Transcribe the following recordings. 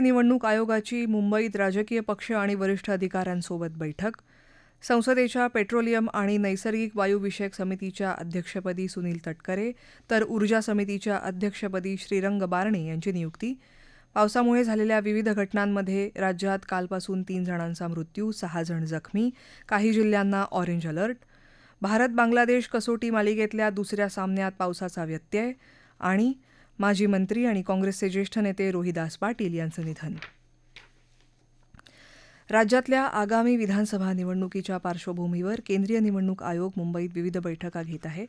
निवडणूक आयोगाची मुंबईत राजकीय पक्ष आणि वरिष्ठ अधिकाऱ्यांसोबत बैठक. संसदेच्या पेट्रोलियम आणि नैसर्गिक वायूविषयक समितीच्या अध्यक्षपदी सुनील तटकरे तर ऊर्जा समितीच्या अध्यक्षपदी श्रीरंग बारणे यांची नियुक्ती. पावसामुळे झालेल्या विविध घटनांमध्ये राज्यात कालपासून तीन जणांचा मृत्यू सहा जण जखमी काही जिल्ह्यांना ऑरेंज अलर्ट. भारत बांगलादेश कसोटी मालिकेतल्या दुसऱ्या सामन्यात पावसाचा व्यत्यय आणि माजी मंत्री आणि काँग्रेसचे ज्येष्ठ नेते रोहिदास पाटील यांचं निधन. राज्यातल्या आगामी विधानसभा निवडणुकीच्या पार्श्वभूमीवर केंद्रीय निवडणूक आयोग मुंबईत विविध बैठका घेत आहे.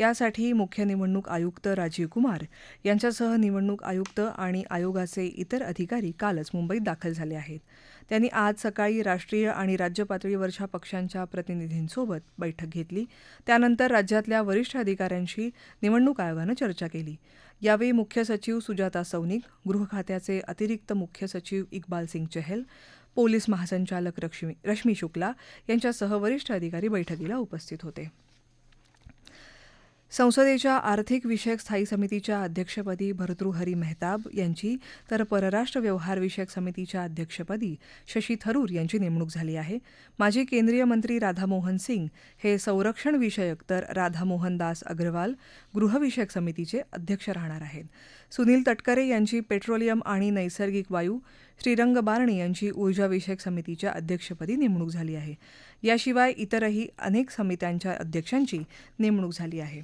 यासाठी मुख्य निवडणूक आयुक्त राजीव कुमार यांच्यासह निवडणूक आयुक्त आणि आयोगाचे इतर अधिकारी कालच मुंबईत दाखल झाले आहेत. त्यांनी आज सकाळी राष्ट्रीय आणि राज्य पातळीवरच्या पक्षांच्या प्रतिनिधींसोबत बैठक घेतली. त्यानंतर राज्यातल्या वरिष्ठ अधिकाऱ्यांशी निवडणूक आयोगानं चर्चा केली. यावेळी मुख्य सचिव सुजाता सौनिक गृह खात्याचे अतिरिक्त मुख्य सचिव इक्बाल सिंग चहल पोलीस महासंचालक रश्मी रश्मी शुक्ला यांच्यासह वरिष्ठ अधिकारी बैठकीला उपस्थित होते. संसदेच्या आर्थिक विषयक स्थायी समितीच्या अध्यक्षपदी भर्तृहरी मेहताब यांची तर परराष्ट्र व्यवहार विषयक समितीच्या अध्यक्षपदी शशी थरूर यांची नेमणूक झाली आहे. माजी केंद्रीय मंत्री राधामोहन सिंग हे संरक्षण विषयक तर राधामोहन दास अग्रवाल गृहविषयक समितीचे अध्यक्ष राहणार आहेत. सुनील तटकरे यांची पेट्रोलियम आणि नैसर्गिक वायू श्रीरंग बारणे यांची ऊर्जाविषयक समितीच्या अध्यक्षपदी नेमणूक झाली आहे. याशिवाय इतरही अनेक समित्यांच्या अध्यक्षांची नेमणूक झाली आहे.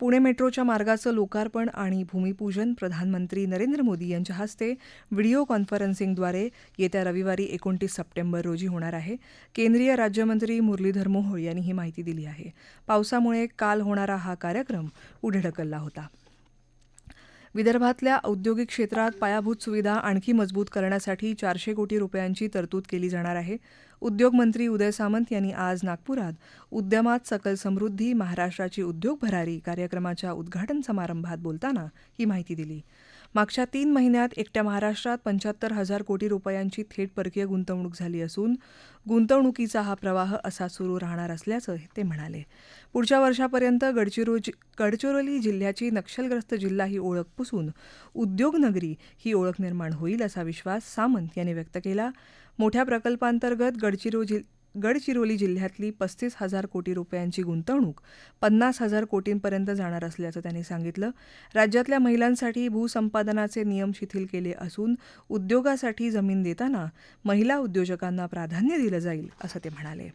पुणे मेट्रोच्या मार्गाचं लोकार्पण आणि भूमिपूजन प्रधानमंत्री नरेंद्र मोदी यांच्या हस्ते व्हिडिओ कॉन्फरन्सिंगद्वारे येत्या रविवारी एकोणतीस सप्टेंबर रोजी होणार आहे. केंद्रीय राज्यमंत्री मुरलीधर मोहोळ यांनी ही माहिती दिली आहे. पावसामुळे काल होणारा हा कार्यक्रम पुढे ढकलला होता. विदर्भातल्या औद्योगिक क्षेत्रात पायाभूत सुविधा आणखी मजबूत करण्यासाठी चारशे कोटी रुपयांची तरतूद केली जाणार आहे. उद्योगमंत्री उदय सामंत यांनी आज नागपुरात उद्यमात सकल समृद्धी महाराष्ट्राची उद्योग भरारी कार्यक्रमाच्या उद्घाटन समारंभात बोलताना ही माहिती दिली. मागच्या तीन महिन्यात एकट्या महाराष्ट्रात पंच्याहत्तर हजार कोटी रुपयांची थेट परकीय गुंतवणूक झाली असून गुंतवणुकीचा हा प्रवाह असा सुरू राहणार असल्याचं ते म्हणाले. पुढच्या वर्षापर्यंत गडचिरोली गडचिरोली जिल्ह्याची नक्षलग्रस्त जिल्हा ही ओळख पुसून उद्योगनगरी ही ओळख निर्माण होईल असा विश्वास सामंत यांनी व्यक्त केला. मोठ्या प्रकल्पांतर्गत गडचिरोली गडचिरोली जिल्ह्यातली पस्तीस हजार कोटी रुपयांची गुंतवणूक पन्नास हजार कोटींपर्यंत जाणार असल्याचं त्यांनी सांगितलं. राज्यातल्या महिलांसाठी भूसंपादनाचे नियम शिथिल केले असून उद्योगासाठी जमीन देताना महिला उद्योजकांना प्राधान्य दिलं जाईल असं ते म्हणाले.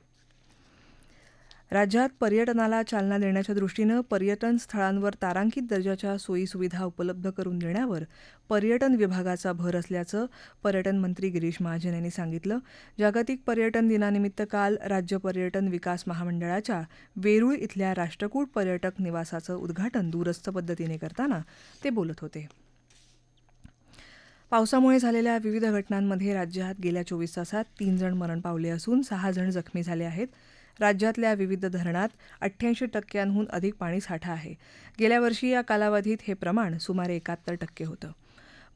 राज्यात पर्यटनाला चालना देण्याच्या दृष्टीनं पर्यटन स्थळांवर तारांकित दर्जाच्या सोयीसुविधा उपलब्ध करून देण्यावर पर्यटन विभागाचा भर असल्याचं पर्यटन मंत्री गिरीश महाजन यांनी सांगितलं. जागतिक पर्यटन दिनानिमित्त काल राज्य पर्यटन विकास महामंडळाच्या वेरूळ इथल्या राष्ट्रकूट पर्यटक निवासाचं उद्घाटन दूरस्थ पद्धतीने करताना ते बोलत होते. पावसामुळे झालेल्या विविध घटनांमध्ये राज्यात गेल्या चोवीस तासात तीन जण मरण पावले असून सहा जण जखमी झाले आहेत. राज्यातल्या विविध धरणात अठ्ठ्याऐंशी टक्क्यांहून अधिक पाणीसाठा आहे. गेल्या वर्षी या कालावधीत हे प्रमाण सुमारे एकाहत्तर टक्के होतं.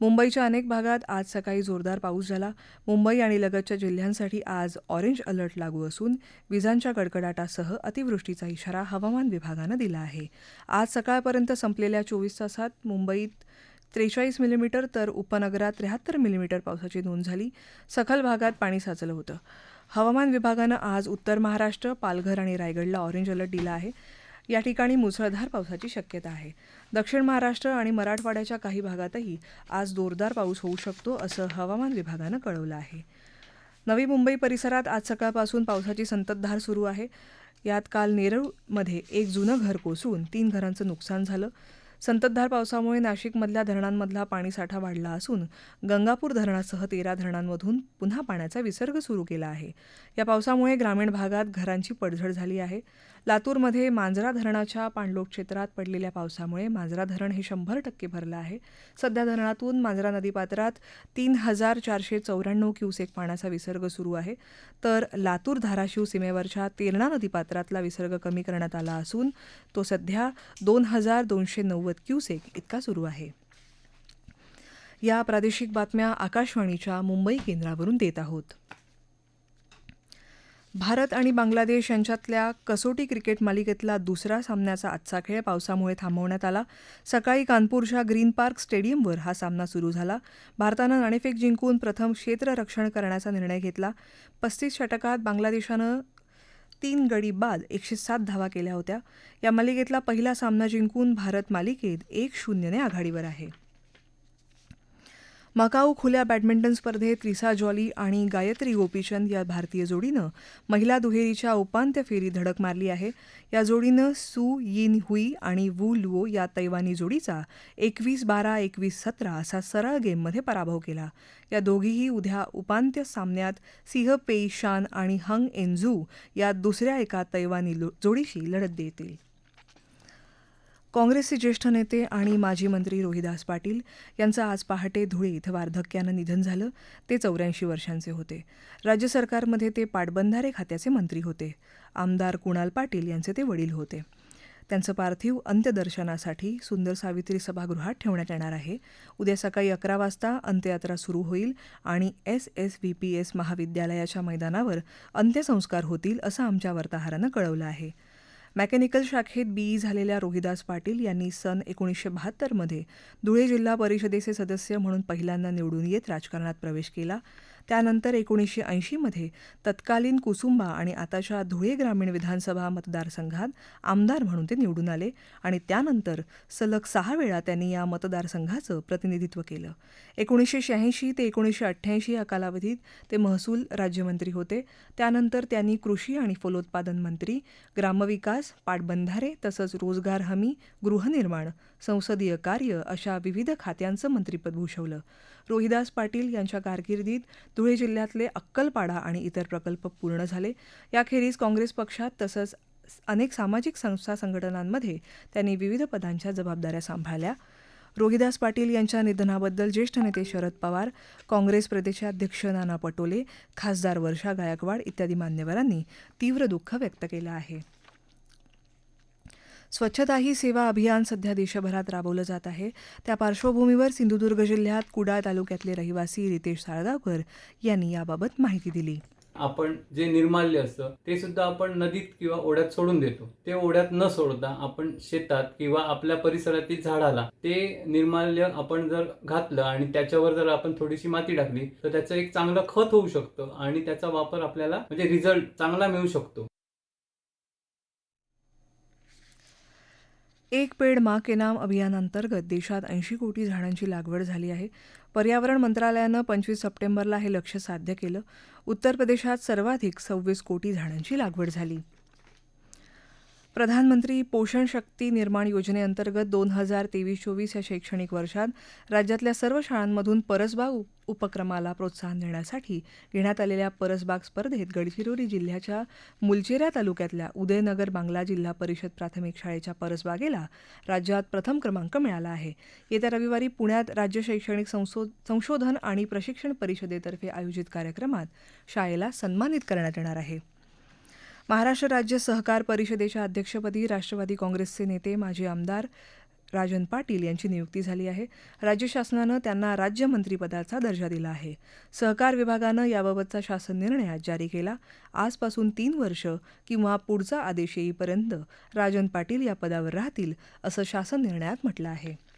मुंबईच्या अनेक भागात आज सकाळी जोरदार पाऊस झाला. मुंबई आणि लगतच्या जिल्ह्यांसाठी आज ऑरेंज अलर्ट लागू असून विजांच्या कडकडाटासह अतिवृष्टीचा इशारा हवामान विभागानं दिला आहे. आज सकाळपर्यंत संपलेल्या चोवीस तासात मुंबईत त्रेचाळीस मिलीमीटर तर उपनगरात त्र्याहत्तर मिलीमीटर पावसाची नोंद झाली. सखल भागात पाणी साचलं होतं. हवामान विभागानं आज उत्तर महाराष्ट्र पालघर आणि रायगडला ऑरेंज अलर्ट दिला आहे. या ठिकाणी मुसळधार पावसाची शक्यता आहे. दक्षिण महाराष्ट्र आणि मराठवाड्याच्या काही भागातही आज जोरदार पाऊस होऊ शकतो असं हवामान विभागानं कळवलं आहे. नवी मुंबई परिसरात आज सकाळपासून पावसाची संततधार सुरू आहे. यात काल नेरळमध्ये एक जुनं घर कोसळून तीन घरांचं नुकसान झालं. संततधार पावसामुळे नाशिकमधल्या धरणांमधला पाणीसाठा वाढला असून गंगापूर धरणासह तेरा धरणांमधून पुन्हा पाण्याचा विसर्ग सुरू केला आहे. या पावसामुळे ग्रामीण भागात घरांची पडझड झाली आहे. लातूरमध्ये मांजरा धरणाच्या पाणलोट क्षेत्रात पडलेल्या पावसामुळे मांजरा धरण हे शंभर टक्के भरलं आहे. सध्या धरणातून मांजरा नदीपात्रात तीन हजार चारशे चौऱ्याण्णव क्युसेक पाण्याचा विसर्ग सुरू आहे. तर लातूर धाराशिव सीमेवरच्या तेरणा नदीपात्रातला विसर्ग कमी करण्यात आला असून तो सध्या दोन हजार दोनशे नव्वद क्युसेक इतका सुरू आहे. या प्रादेशिक बातम्या आकाशवाणीच्या मुंबई केंद्रावरून देत आहोत. भारत आणि बांगलादेश यांच्यातल्या कसोटी क्रिकेट मालिकेतला दुसरा सामन्याचा आजचा खेळ पावसामुळे थांबवण्यात आला. सकाळी कानपूरच्या ग्रीन पार्क स्टेडियमवर हा सामना सुरू झाला. भारतानं नाणेफेक जिंकून प्रथम क्षेत्ररक्षण करण्याचा निर्णय घेतला. पस्तीस षटकात बांगलादेशानं तीन गडी बाद एकशे सात धावा केल्या होत्या. या मालिकेतला पहिला सामना जिंकून भारत मालिकेत एक शून्यने आघाडीवर आहे. मकाऊ खुल्या बॅडमिंटन स्पर्धेत रिसा जॉली आणि गायत्री गोपीचंद या भारतीय जोडीनं महिला दुहेरीच्या उपांत्य फेरीत धडक मारली आहे. या जोडीनं सू यिन हुई आणि वू लुओ या तैवानी जोडीचा एकवीस बारा एकवीस सतरा असा सरळ गेममध्ये पराभव केला. या दोघीही उद्या उपांत्य सामन्यात सिंह पेई शान आणि हंग एनझू या दुसऱ्या एका तैवानी लो- जोडीशी लढत देतील. काँग्रेसचे ज्येष्ठ नेते आणि माजी मंत्री रोहिदास पाटील यांचं आज पहाटे धुळे इथं वार्धक्यानं निधन झालं. ते चौऱ्याऐंशी वर्षांचे होते. राज्य सरकारमध्ये ते पाटबंधारे खात्याचे मंत्री होते. आमदार कुणाल पाटील यांचे ते वडील होते. त्यांचं पार्थिव अंत्यदर्शनासाठी सुंदर सावित्री सभागृहात ठेवण्यात येणार आहे. उद्या सकाळी अकरा वाजता अंत्ययात्रा सुरू होईल आणि S S V P S महाविद्यालयाच्या मैदानावर अंत्यसंस्कार होतील असं आमच्या वार्ताहरानं कळवलं आहे. मेकॅनिकल शाखेत बीई झालेल्या रोहिदास पाटील यांनी सन एकोणीसशे बहात्तरमध्ये धुळे जिल्हा परिषदेचे सदस्य म्हणून पहिल्यांदा निवडून येत राजकारणात प्रवेश केला. त्यानंतर एकोणीसशे ऐंशीमध्ये तत्कालीन कुसुंबा आणि आताच्या धुळे ग्रामीण विधानसभा मतदारसंघात आमदार म्हणून ते निवडून आले आणि त्यानंतर सलग सहा वेळा त्यांनी या मतदारसंघाचं प्रतिनिधित्व केलं. एकोणीसशे शहाऐंशी ते एकोणीसशे अठ्ठ्याऐंशी या कालावधीत ते महसूल राज्यमंत्री होते. त्यानंतर त्यांनी कृषी आणि फलोत्पादन मंत्री ग्रामविकास पाटबंधारे तसंच रोजगार हमी गृहनिर्माण संसदीय कार्य अशा विविध खात्यांचं मंत्रिपद भूषवलं. रोहिदास पाटील यांच्या कारकिर्दीत धुळे जिल्ह्यातले अक्कलपाडा आणि इतर प्रकल्प पूर्ण झाले. याखेरीज काँग्रेस पक्षात तसंच अनेक सामाजिक संस्था संघटनांमध्ये त्यांनी विविध पदांच्या जबाबदाऱ्या सांभाळल्या. रोहिदास पाटील यांच्या निधनाबद्दल ज्येष्ठ नेते शरद पवार काँग्रेस प्रदेशाध्यक्ष नाना पटोले खासदार वर्षा गायकवाड इत्यादी मान्यवरांनी तीव्र दुःख व्यक्त केलं आहे. स्वच्छता ही सेवा अभियान सध्या देशभरात राबवलं जात आहे. त्या पार्श्वभूमीवर सिंधुदुर्ग जिल्ह्यात कुडाळ तालुक्यातले रहिवासी रितेश साळगावकर यांनी याबाबत माहिती दिली. आपण जे निर्माल्य असतं ते सुद्धा आपण नदीत किंवा ओढ्यात सोडून देतो. ते ओढ्यात न सोडता आपण शेतात किंवा आपल्या परिसरातील झाडाला ते निर्माल्य आपण जर घातलं आणि त्याच्यावर जर आपण थोडीशी माती टाकली तर त्याचं एक चांगलं खत होऊ शकतं आणि त्याचा वापर आपल्याला म्हणजे रिझल्ट चांगला मिळू शकतो. एक पेड मा के नाम अभियानांतर्गत देशात ऐंशी कोटी झाडांची लागवड झाली आहे. पर्यावरण मंत्रालयानं पंचवीस सप्टेंबरला हे लक्ष साध्य केलं. उत्तर प्रदेशात सर्वाधिक सव्वीस कोटी झाडांची लागवड झाली. प्रधानमंत्री पोषण शक्ती निर्माण योजनेअंतर्गत दोन हजार तेवीस चोवीस या शैक्षणिक वर्षात राज्यातल्या सर्व शाळांमधून परसबाग उपक्रमाला प्रोत्साहन देण्यासाठी घेण्यात आलेल्या परसबाग स्पर्धेत गडचिरोली जिल्ह्याच्या मुलचेरा तालुक्यातल्या उदयनगर बांगला जिल्हा परिषद प्राथमिक शाळेच्या परसबागेला राज्यात प्रथम क्रमांक मिळाला आहे. येत्या रविवारी पुण्यात राज्य शैक्षणिक संशो संशोधन आणि प्रशिक्षण परिषदेतर्फे आयोजित कार्यक्रमात शाळेला सन्मानित करण्यात येणार आहे. महाराष्ट्र राज्य सहकार परिषदेच्या अध्यक्षपदी राष्ट्रवादी काँग्रेसचे नेते माजी आमदार राजन पाटील यांची नियुक्ती झाली आहे. राज्य शासनानं त्यांना राज्यमंत्रीपदाचा दर्जा दिला आहे. सहकार विभागानं याबाबतचा शासन निर्णय आज जारी केला. आजपासून तीन वर्ष किंवा पुढचा आदेश येईपर्यंत राजन पाटील या पदावर राहतील असं शासन निर्णयात म्हटलं आहे.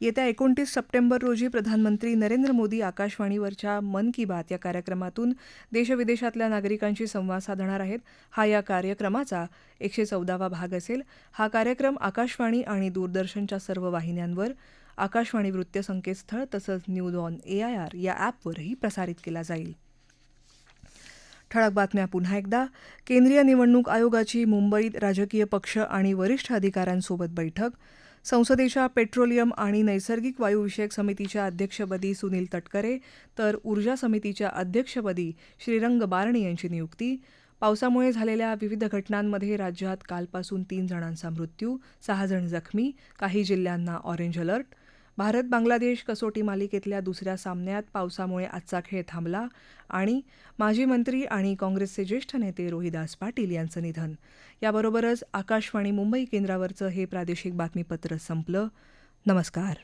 येत्या एकोणतीस सप्टेंबर रोजी प्रधानमंत्री नरेंद्र मोदी आकाशवाणीवरच्या मन की बात या कार्यक्रमातून देशविदेशातल्या नागरिकांशी संवाद साधणार आहेत. हा या कार्यक्रमाचा एकशे चौदावा भाग असेल. हा कार्यक्रम आकाशवाणी आणि दूरदर्शनच्या सर्व वाहिन्यांवर आकाशवाणी वृत्त संकेतस्थळ तसंच news on A I R या ॲपवरही प्रसारित केला जाईल. ठळक बातम्या पुन्हा एकदा. केंद्रीय निवडणूक आयोगाची मुंबईत राजकीय पक्ष आणि वरिष्ठ अधिकाऱ्यांसोबत बैठक. संसदेच्या पेट्रोलियम आणि नैसर्गिक वायूविषयक समितीच्या अध्यक्षपदी सुनील तटकरे तर ऊर्जा समितीच्या अध्यक्षपदी श्रीरंग बारणे यांची नियुक्ती. पावसामुळे झालेल्या विविध घटनांमध्ये राज्यात कालपासून तीन जणांचा मृत्यू सहा जण जखमी काही जिल्ह्यांना ऑरेंज अलर्ट. भारत बांगलादेश कसोटी मालिकेतल्या दुसऱ्या सामन्यात पावसामुळे आजचा खेळ थांबला आणि माजी मंत्री आणि काँग्रेसचे ज्येष्ठ नेते रोहिदास पाटील यांचं निधन. याबरोबरच आकाशवाणी मुंबई केंद्रावरचं हे प्रादेशिक बातमीपत्र संपलं. नमस्कार.